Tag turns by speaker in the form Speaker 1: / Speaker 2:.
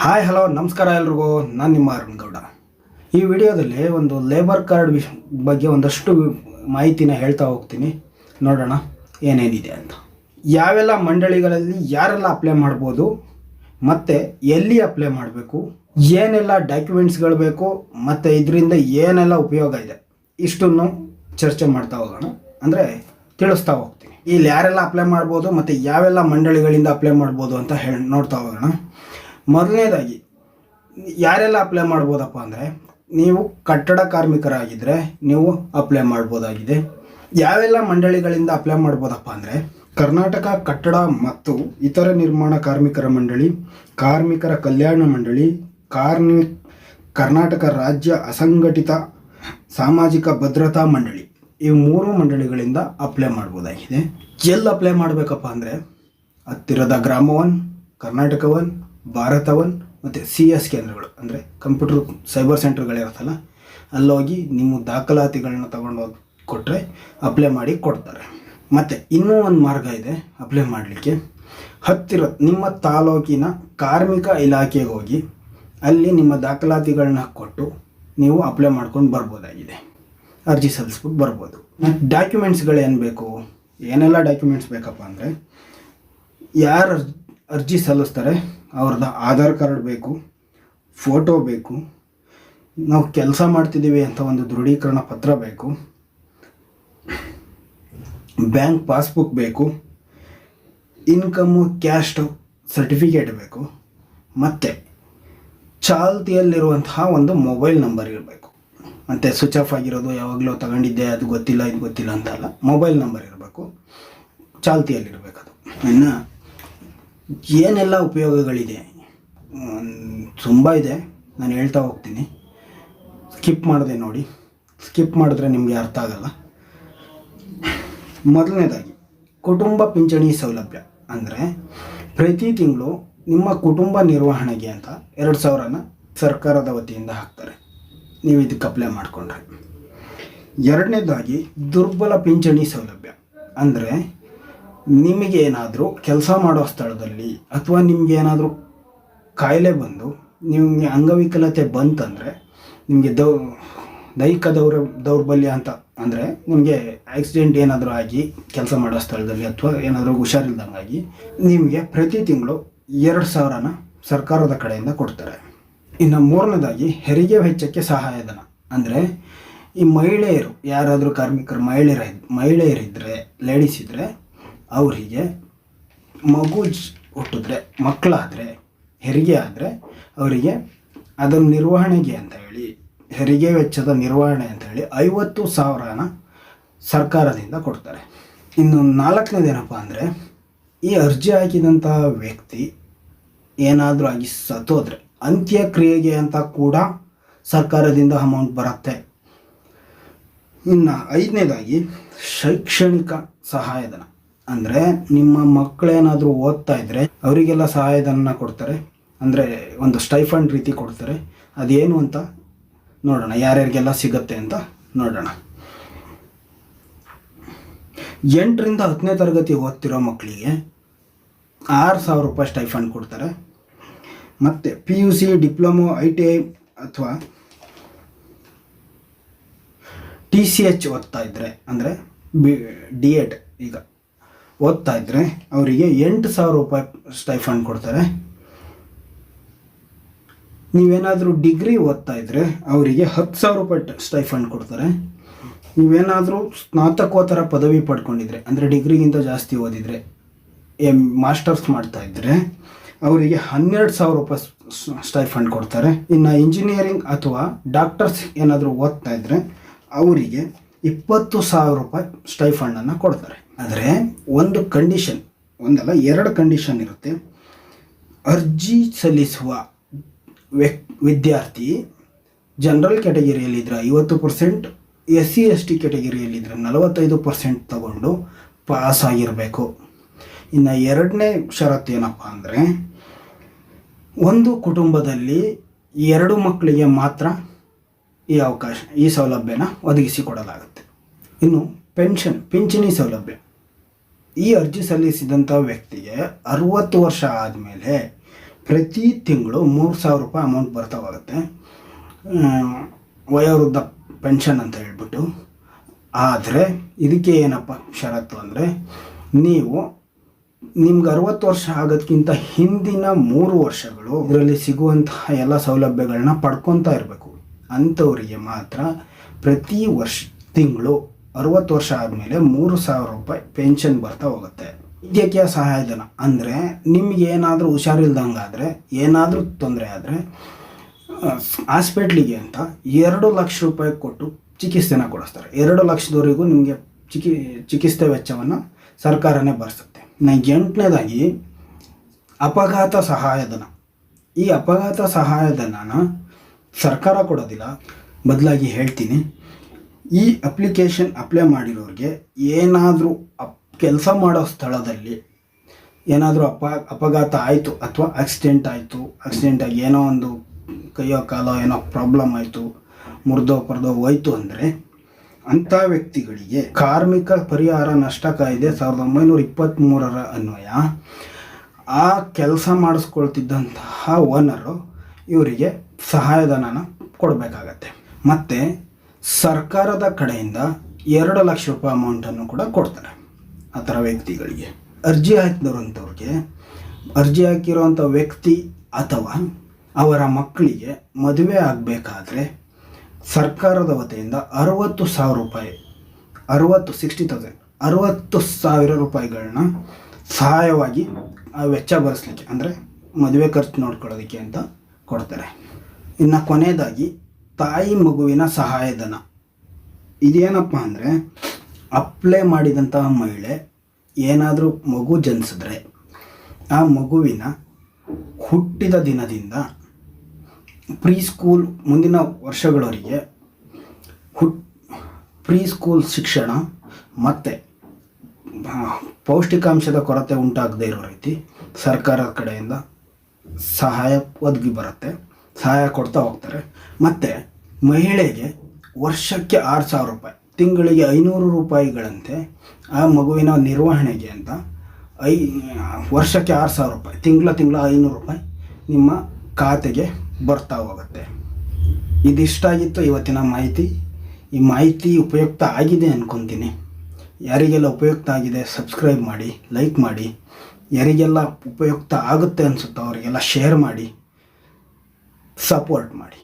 Speaker 1: Hi hello ನಮಸ್ಕಾರ ಎಲ್ರಿಗೂ. ನಾನು ನಿಮ್ಮ ಅರುಣ್ ಗೌಡ. ಈ ವಿಡಿಯೋದಲ್ಲಿ ಒಂದು ಲೇಬರ್ ಕಾರ್ಡ್ ವಿಷ್, ಬಗ್ಗೆ ಒಂದಷ್ಟು ಮಾಹಿತಿನ ಹೇಳ್ತಾ ಹೋಗ್ತೀನಿ. ನೋಡೋಣ ಏನೇನಿದೆ ಅಂತ. ಯಾವೆಲ್ಲ ಮಂಡಳಿಗಳಲ್ಲಿ ಯಾರೆಲ್ಲ ಅಪ್ಲೈ ಮಾಡ್ಬೋದು, ಮತ್ತು ಎಲ್ಲಿ ಅಪ್ಲೈ ಮಾಡಬೇಕು, ಏನೆಲ್ಲ ಡಾಕ್ಯುಮೆಂಟ್ಸ್ಗಳು ಬೇಕು, ಮತ್ತು ಇದರಿಂದ ಏನೆಲ್ಲ ಉಪಯೋಗ ಇದೆ, ಇಷ್ಟನ್ನು ಚರ್ಚೆ ಮಾಡ್ತಾ ಹೋಗೋಣ. ಅಂದರೆ ತಿಳಿಸ್ತಾ ಹೋಗ್ತೀನಿ. ಇಲ್ಲಿ ಯಾರೆಲ್ಲ ಅಪ್ಲೈ ಮಾಡ್ಬೋದು, ಮತ್ತು ಯಾವೆಲ್ಲ ಮಂಡಳಿಗಳಿಂದ ಅಪ್ಲೈ ಮಾಡ್ಬೋದು ಅಂತ ಹೇಳಿ, ನೋಡ್ತಾ ಹೋಗೋಣ. ಮೊದಲನೇದಾಗಿ, ಯಾರೆಲ್ಲ ಅಪ್ಲೈ ಮಾಡ್ಬೋದಪ್ಪ ಅಂದರೆ, ನೀವು ಕಟ್ಟಡ ಕಾರ್ಮಿಕರಾಗಿದ್ದರೆ ನೀವು ಅಪ್ಲೈ ಮಾಡ್ಬೋದಾಗಿದೆ. ಯಾವೆಲ್ಲ ಮಂಡಳಿಗಳಿಂದ ಅಪ್ಲೈ ಮಾಡ್ಬೋದಪ್ಪ ಅಂದರೆ, ಕರ್ನಾಟಕ ಕಟ್ಟಡ ಮತ್ತು ಇತರ ನಿರ್ಮಾಣ ಕಾರ್ಮಿಕರ ಮಂಡಳಿ, ಕಾರ್ಮಿಕರ ಕಲ್ಯಾಣ ಮಂಡಳಿ, ಕಾರ್ಮಿ, ಕರ್ನಾಟಕ ರಾಜ್ಯ ಅಸಂಘಟಿತ ಸಾಮಾಜಿಕ ಭದ್ರತಾ ಮಂಡಳಿ, ಈ ಮೂರು ಮಂಡಳಿಗಳಿಂದ ಅಪ್ಲೈ ಮಾಡ್ಬೋದಾಗಿದೆ. ಎಲ್ಲಿ ಅಪ್ಲೈ ಮಾಡಬೇಕಪ್ಪ ಅಂದರೆ, ಹತ್ತಿರದ Grama one Karnataka one Bharat one ಮತ್ತು ಸಿ ಎಸ್ ಕೇಂದ್ರಗಳು, ಅಂದರೆ ಕಂಪ್ಯೂಟರ್ ಸೈಬರ್ ಸೆಂಟರ್ಗಳಿರುತ್ತಲ್ಲ ಅಲ್ಲೋಗಿ ನಿಮ್ಮ ದಾಖಲಾತಿಗಳನ್ನ ತಗೊಂಡೋಗಿ ಕೊಟ್ಟರೆ ಅಪ್ಲೈ ಮಾಡಿ ಕೊಡ್ತಾರೆ. ಮತ್ತು ಇನ್ನೂ ಒಂದು ಮಾರ್ಗ ಇದೆ ಅಪ್ಲೈ ಮಾಡಲಿಕ್ಕೆ. ಹತ್ತಿರ, ನಿಮ್ಮ ತಾಲೂಕಿನ ಕಾರ್ಮಿಕ ಇಲಾಖೆಗೆ ಹೋಗಿ, ಅಲ್ಲಿ ನಿಮ್ಮ ದಾಖಲಾತಿಗಳನ್ನ ಕೊಟ್ಟು ನೀವು ಅಪ್ಲೈ ಮಾಡ್ಕೊಂಡು ಬರ್ಬೋದಾಗಿದೆ. ಅರ್ಜಿ ಸಲ್ಲಿಸ್ಬಿಟ್ಟು ಬರ್ಬೋದು. ಡಾಕ್ಯುಮೆಂಟ್ಸ್ಗಳು ಏನು ಬೇಕು? ಏನೆಲ್ಲ ಡಾಕ್ಯುಮೆಂಟ್ಸ್ ಬೇಕಪ್ಪ ಅಂದರೆ, ಯಾರು ಅರ್ಜಿ ಸಲ್ಲಿಸ್ತಾರೆ ಅವ್ರದ್ದು ಆಧಾರ್ ಕಾರ್ಡ್ ಬೇಕು, ಫೋಟೋ ಬೇಕು, ನಾವು ಕೆಲಸ ಮಾಡ್ತಿದ್ದೀವಿ ಅಂತ ಒಂದು ದೃಢೀಕರಣ ಪತ್ರ ಬೇಕು, ಬ್ಯಾಂಕ್ ಪಾಸ್ಬುಕ್ ಬೇಕು ಇನ್ಕಮ್ಮು ಕ್ಯಾಶ್ಟು ಸರ್ಟಿಫಿಕೇಟ್ ಬೇಕು, ಮತ್ತು ಚಾಲ್ತಿಯಲ್ಲಿರುವಂತಹ ಒಂದು ಮೊಬೈಲ್ ನಂಬರ್ ಇರಬೇಕು. ಮತ್ತು ಸ್ವಿಚ್ ಆಫ್ ಆಗಿರೋದು ಯಾವಾಗಲೂ ತಗೊಂಡಿದ್ದೆ, ಅದು ಗೊತ್ತಿಲ್ಲ, ಇದು ಗೊತ್ತಿಲ್ಲ ಅಂತಲ್ಲ ಮೊಬೈಲ್ ನಂಬರ್ ಇರಬೇಕು ಚಾಲ್ತಿಯಲ್ಲಿರಬೇಕು ಅದು ಇನ್ನು ಏನೆಲ್ಲ ಉಪಯೋಗಗಳಿದೆ? ತುಂಬ ಇದೆ. ನಾನು ಹೇಳ್ತಾ ಹೋಗ್ತೀನಿ. ಸ್ಕಿಪ್ ಮಾಡಿದೆ ನೋಡಿ. ಸ್ಕಿಪ್ ಮಾಡಿದ್ರೆ ನಿಮಗೆ ಅರ್ಥ ಆಗಲ್ಲ. ಮೊದಲನೇದಾಗಿ, ಕುಟುಂಬ ಪಿಂಚಣಿ ಸೌಲಭ್ಯ. ಅಂದರೆ, ಪ್ರತಿ ತಿಂಗಳು ನಿಮ್ಮ ಕುಟುಂಬ ನಿರ್ವಹಣೆಗೆ ಅಂತ ಎರಡು ಸಾವಿರನ ಸರ್ಕಾರದ ವತಿಯಿಂದ ಹಾಕ್ತಾರೆ. ನೀವು ಇದಕ್ಕೆ ಅಪ್ಲೈ ಮಾಡಿಕೊಂಡ್ರೆ. ಎರಡನೇದಾಗಿ, ದುರ್ಬಲ ಪಿಂಚಣಿ ಸೌಲಭ್ಯ. ಅಂದರೆ ನಿಮಗೇನಾದರೂ ಕೆಲಸ ಮಾಡೋ ಸ್ಥಳದಲ್ಲಿ ಅಥವಾ ನಿಮಗೆ ಏನಾದರೂ ಕಾಯಿಲೆ ಬಂದು ನಿಮಗೆ ಅಂಗವಿಕಲತೆ ಬಂತಂದರೆ ನಿಮಗೆ ದೌ, ದೈಹಿಕ ದೌರ ದೌರ್ಬಲ್ಯ ಅಂತ ಅಂದರೆ ನಿಮಗೆ ಆಕ್ಸಿಡೆಂಟ್ ಏನಾದರೂ ಆಗಿ ಕೆಲಸ ಮಾಡೋ ಸ್ಥಳದಲ್ಲಿ ಅಥವಾ ಏನಾದರೂ ಹುಷಾರಿಲ್ದಂಗಾಗಿ ನಿಮಗೆ ಪ್ರತಿ ತಿಂಗಳು ಎರಡು ಸಾವಿರನ ಸರ್ಕಾರದ ಕಡೆಯಿಂದ ಕೊಡ್ತಾರೆ. ಇನ್ನು ಮೂರನೇದಾಗಿ ಹೆರಿಗೆ ವೆಚ್ಚಕ್ಕೆ ಸಹಾಯಧನ. ಅಂದರೆ ಈ ಮಹಿಳೆಯರು, ಯಾರಾದರೂ ಕಾರ್ಮಿಕರು, ಮಹಿಳೆಯರ ಮಹಿಳೆಯರಿದ್ದರೆ ಲೇಡೀಸ್ ಇದ್ದರೆ ಅವರಿಗೆ ಮಗು ಹುಟ್ಟಿದ್ರೆ, ಮಕ್ಕಳಾದರೆ, ಹೆರಿಗೆ ಆದರೆ ಅವರಿಗೆ ಅದನ್ನು ನಿರ್ವಹಣೆಗೆ ಅಂತ ಹೇಳಿ, ಹೆರಿಗೆ ವೆಚ್ಚದ ನಿರ್ವಹಣೆ ಅಂತ ಹೇಳಿ ಐವತ್ತು ಸಾವಿರನ ಸರ್ಕಾರದಿಂದ ಕೊಡ್ತಾರೆ. ಇನ್ನು ನಾಲ್ಕನೇದೇನಪ್ಪ ಅಂದರೆ, ಈ ಅರ್ಜಿ ಹಾಕಿದಂತಹ ವ್ಯಕ್ತಿ ಏನಾದರೂ ಆಗಿ ಸತ್ತೋದ್ರೆ, ಅಂತ್ಯಕ್ರಿಯೆಗೆ ಅಂತ ಕೂಡ ಸರ್ಕಾರದಿಂದ ಅಮೌಂಟ್ ಬರುತ್ತೆ. ಇನ್ನು ಐದನೇದಾಗಿ ಶೈಕ್ಷಣಿಕ ಸಹಾಯಧನ. ಅಂದರೆ ನಿಮ್ಮ ಮಕ್ಕಳೇನಾದರೂ ಓದ್ತಾ ಇದ್ದರೆ ಅವರಿಗೆಲ್ಲ ಸಹಾಯಧನ ಕೊಡ್ತಾರೆ. ಅಂದರೆ ಒಂದು ಸ್ಟೈಫಂಡ್ ರೀತಿ ಕೊಡ್ತಾರೆ. ಅದೇನು ಅಂತ ನೋಡೋಣ. ಯಾರ್ಯಾರಿಗೆಲ್ಲ ಸಿಗುತ್ತೆ ಅಂತ ನೋಡೋಣ. ಎಂಟರಿಂದ ಹತ್ತನೇ ತರಗತಿ ಓದ್ತಿರೋ ಮಕ್ಕಳಿಗೆ ಆರು ಸಾವಿರ ರೂಪಾಯಿ ಸ್ಟೈಫಂಡ್ ಕೊಡ್ತಾರೆ. ಮತ್ತು P U C diploma I T I ಅಥವಾ ಟಿ ಸಿ ಎಚ್ ಓದ್ತಾ ಇದ್ದರೆ ಅಂದರೆ ಬಿ ಡಿ ಎಡ್ ಈಗ. ಓದ್ತಾ ಇದ್ದರೆ ಅವರಿಗೆ ಎಂಟು ಸಾವಿರ ರೂಪಾಯಿ ಸ್ಟೈಫಂಡ್ ಕೊಡ್ತಾರೆ. ನೀವೇನಾದರೂ ಡಿಗ್ರಿ ಓದ್ತಾ ಇದ್ದರೆ ಅವರಿಗೆ ಹತ್ತು ಸಾವಿರ ರೂಪಾಯಿ ಸ್ಟೈಫಂಡ್ ಕೊಡ್ತಾರೆ. ನೀವೇನಾದರೂ ಸ್ನಾತಕೋತ್ತರ ಪದವಿ ಪಡ್ಕೊಂಡಿದ್ರೆ, ಅಂದರೆ ಡಿಗ್ರಿಗಿಂತ ಜಾಸ್ತಿ ಓದಿದರೆ ಎಂ ಮಾಸ್ಟರ್ಸ್ ಮಾಡ್ತಾ ಇದ್ದರೆ ಅವರಿಗೆ ಹನ್ನೆರಡು ಸಾವಿರ ರೂಪಾಯಿ ಸ್ಟೈಫಂಡ್ ಕೊಡ್ತಾರೆ. ಇನ್ನು ಇಂಜಿನಿಯರಿಂಗ್ ಅಥವಾ ಡಾಕ್ಟರ್ಸ್ ಏನಾದರೂ ಓದ್ತಾ ಇದ್ದರೆ ಅವರಿಗೆ ಇಪ್ಪತ್ತು ಸಾವಿರ ರೂಪಾಯಿ ಸ್ಟೈಫಂಡನ್ನು ಕೊಡ್ತಾರೆ. ಆದರೆ ಒಂದು ಕಂಡೀಷನ್, ಒಂದಲ್ಲ, ಎರಡು ಕಂಡೀಷನ್ ಇರುತ್ತೆ. ಅರ್ಜಿ ಸಲ್ಲಿಸುವ ವ್ಯಕ್, ವಿದ್ಯಾರ್ಥಿ ಜನರಲ್ ಕ್ಯಾಟಗರಿಯಲ್ಲಿದ್ದರೆ ಐವತ್ತು percent S C S T ಕ್ಯಾಟಗರಿಯಲ್ಲಿದ್ದರೆ ನಲವತ್ತೈದು ಪರ್ಸೆಂಟ್ ತಗೊಂಡು ಪಾಸ್ ಆಗಿರಬೇಕು ಇನ್ನು ಎರಡನೇ ಷರತ್ತು ಏನಪ್ಪ ಅಂದರೆ, ಒಂದು ಕುಟುಂಬದಲ್ಲಿ ಎರಡು ಮಕ್ಕಳಿಗೆ ಮಾತ್ರ ಈ ಅವಕಾಶ, ಈ ಸೌಲಭ್ಯನ ಒದಗಿಸಿಕೊಡಲಾಗುತ್ತೆ ಇನ್ನು ಪೆನ್ಷನ್, ಪಿಂಚಣಿ ಸೌಲಭ್ಯ. ಈ ಅರ್ಜಿ ಸಲ್ಲಿಸಿದಂಥ ವ್ಯಕ್ತಿಗೆ ಅರುವತ್ತು ವರ್ಷ ಆದಮೇಲೆ ಪ್ರತಿ ತಿಂಗಳು ಮೂರು ಸಾವಿರ ರೂಪಾಯಿ ಅಮೌಂಟ್ ಬರ್ತಾ ಹೋಗುತ್ತೆ ವಯೋವೃದ್ಧ ಪೆನ್ಷನ್ ಅಂತ ಹೇಳ್ಬಿಟ್ಟು. ಆದರೆ ಇದಕ್ಕೆ ಏನಪ್ಪ ಷರತ್ತು ಅಂದರೆ ನೀವು ನಿಮ್ಗೆ ಅರುವತ್ತು ವರ್ಷ ಆಗೋದಕ್ಕಿಂತ ಹಿಂದಿನ ಮೂರು ವರ್ಷಗಳು ಇದರಲ್ಲಿ ಸಿಗುವಂತಹ ಎಲ್ಲ ಸೌಲಭ್ಯಗಳನ್ನ ಪಡ್ಕೊತಾ ಇರಬೇಕು. ಅಂಥವರಿಗೆ ಮಾತ್ರ ಪ್ರತಿ ವರ್ಷ ತಿಂಗಳು ಅರವತ್ತು ವರ್ಷ ಆದಮೇಲೆ ಮೂರು ಸಾವಿರ ರೂಪಾಯಿ ಪೆನ್ಷನ್ ಬರ್ತಾ ಹೋಗುತ್ತೆ. ವೈದ್ಯಕೀಯ ಸಹಾಯಧನ ಅಂದರೆ ನಿಮ್ಗೆ ಏನಾದರೂ ಹುಷಾರಿಲ್ದಂಗಾದರೆ, ಏನಾದರೂ ತೊಂದರೆ ಆದರೆ ಹಾಸ್ಪಿಟ್ಲಿಗೆ ಅಂತ ಎರಡು ಲಕ್ಷ ರೂಪಾಯಿ ಕೊಟ್ಟು ಚಿಕಿತ್ಸೆನ ಕೊಡಿಸ್ತಾರೆ. ಎರಡು ಲಕ್ಷದವರೆಗೂ ನಿಮಗೆ ಚಿಕಿ, ಚಿಕಿತ್ಸೆ ವೆಚ್ಚವನ್ನು ಸರ್ಕಾರನೇ ಭರಿಸುತ್ತೆ ನ ಎಂಟನೇದಾಗಿ ಅಪಘಾತ ಸಹಾಯಧನ. ಈ ಅಪಘಾತ ಸಹಾಯಧನನ ಸರ್ಕಾರ ಕೊಡೋದಿಲ್ಲ, ಬದಲಾಗಿ ಹೇಳ್ತೀನಿ. ಈ ಅಪ್ಲಿಕೇಶನ್ ಅಪ್ಲೈ ಮಾಡಿರೋರಿಗೆ ಏನಾದರೂ ಅಪ್, ಕೆಲಸ ಮಾಡೋ ಸ್ಥಳದಲ್ಲಿ ಏನಾದರೂ ಅಪ, ಅಪಘಾತ ಆಯಿತು ಅಥವಾ ಆಕ್ಸಿಡೆಂಟ್ ಆಯಿತು ಆಕ್ಸಿಡೆಂಟ್ ಆಗಿ ಏನೋ ಒಂದು ಕೈಯೋ ಕಾಲೋ ಏನೋ ಪ್ರಾಬ್ಲಮ್ ಆಯಿತು, ಮುರಿದೋ ಪರ್ದೋ ಹೋಯ್ತು ಅಂದರೆ ಅಂಥ ವ್ಯಕ್ತಿಗಳಿಗೆ ಕಾರ್ಮಿಕ ಪರಿಹಾರ ನಷ್ಟ ಕಾಯ್ದೆ ಸಾವಿರದ ಒಂಬೈನೂರ ಇಪ್ಪತ್ತ್ಮೂರರ ಅನ್ವಯ, ಆ ಕೆಲಸ ಮಾಡಿಸ್ಕೊಳ್ತಿದ್ದಂತಹ ಓನರು ಇವರಿಗೆ ಸಹಾಯಧನನ ಕೊಡಬೇಕಾಗತ್ತೆ. ಮತ್ತು ಸರ್ಕಾರದ ಕಡೆಯಿಂದ ಎರಡು ಲಕ್ಷ ರೂಪಾಯಿ ಅಮೌಂಟನ್ನು ಕೂಡ ಕೊಡ್ತಾರೆ ಆ ಥರ ವ್ಯಕ್ತಿಗಳಿಗೆ. ಅರ್ಜಿ ಹಾಕಿದವರಂಥವ್ರಿಗೆ ಅರ್ಜಿ ಹಾಕಿರೋವಂಥ ವ್ಯಕ್ತಿ ಅಥವಾ ಅವರ ಮಕ್ಕಳಿಗೆ ಮದುವೆ ಆಗಬೇಕಾದ್ರೆ ಸರ್ಕಾರದ ವತಿಯಿಂದ ಅರವತ್ತು ಸಾವಿರ ರೂಪಾಯಿ, ಅರುವತ್ತು ಸಿಕ್ಸ್ಟಿ ತೌಸಂಡ್ ಅರುವತ್ತು ಸಾವಿರ ರೂಪಾಯಿಗಳನ್ನ ಸಹಾಯವಾಗಿ ವೆಚ್ಚ ಭರಿಸ್ಲಿಕ್ಕೆ, ಅಂದರೆ ಮದುವೆ ಖರ್ಚು ನೋಡ್ಕೊಳ್ಳೋದಕ್ಕೆ ಅಂತ ಕೊಡ್ತಾರೆ. ಇನ್ನು ಕೊನೆಯದಾಗಿ, ತಾಯಿ ಮಗುವಿನ ಸಹಾಯಧನ. ಇದೇನಪ್ಪ ಅಂದರೆ, ಅಪ್ಲೈ ಮಾಡಿದಂತಹ ಮಹಿಳೆ ಏನಾದರೂ ಮಗು ಜನಿಸಿದ್ರೆ, ಆ ಮಗುವಿನ ಹುಟ್ಟಿದ ದಿನದಿಂದ ಪ್ರೀ ಸ್ಕೂಲ್ ಮುಂದಿನ ವರ್ಷಗಳವರೆಗೆ ಹುಟ್ ಪ್ರೀ ಸ್ಕೂಲ್ ಶಿಕ್ಷಣ ಮತ್ತು ಪೌಷ್ಟಿಕಾಂಶದ ಕೊರತೆ ಉಂಟಾಗದೇ ಇರೋ ರೀತಿ ಸರ್ಕಾರದ ಕಡೆಯಿಂದ ಸಹಾಯ ಒದಗಿ ಬರುತ್ತೆ. ಸಹಾಯ ಕೊಡ್ತಾ ಹೋಗ್ತಾರೆ. ಮತ್ತು ಮಹಿಳೆಗೆ ವರ್ಷಕ್ಕೆ ಆರು ಸಾವಿರ ರೂಪಾಯಿ, ತಿಂಗಳಿಗೆ ಐನೂರು ರೂಪಾಯಿಗಳಂತೆ ಆ ಮಗುವಿನ ನಿರ್ವಹಣೆಗೆ ಅಂತ ಐ, ವರ್ಷಕ್ಕೆ ಆರು ಸಾವಿರ ರೂಪಾಯಿ, ತಿಂಗಳ ತಿಂಗಳ ಐನೂರು ರೂಪಾಯಿ ನಿಮ್ಮ ಖಾತೆಗೆ ಬರ್ತಾ ಹೋಗುತ್ತೆ. ಇದಿಷ್ಟಾಗಿತ್ತು ಇವತ್ತಿನ ಮಾಹಿತಿ. ಈ ಮಾಹಿತಿ ಉಪಯುಕ್ತ ಆಗಿದೆ ಅಂದ್ಕೊತೀನಿ ಯಾರಿಗೆಲ್ಲ ಉಪಯುಕ್ತ ಆಗಿದೆ, ಸಬ್ಸ್ಕ್ರೈಬ್ ಮಾಡಿ, ಲೈಕ್ ಮಾಡಿ. ಯಾರಿಗೆಲ್ಲ ಉಪಯುಕ್ತ ಆಗುತ್ತೆ ಅನಿಸುತ್ತೋ ಅವರಿಗೆಲ್ಲ ಶೇರ್ ಮಾಡಿ ಸಪೋರ್ಟ್ ಮಾಡಿ.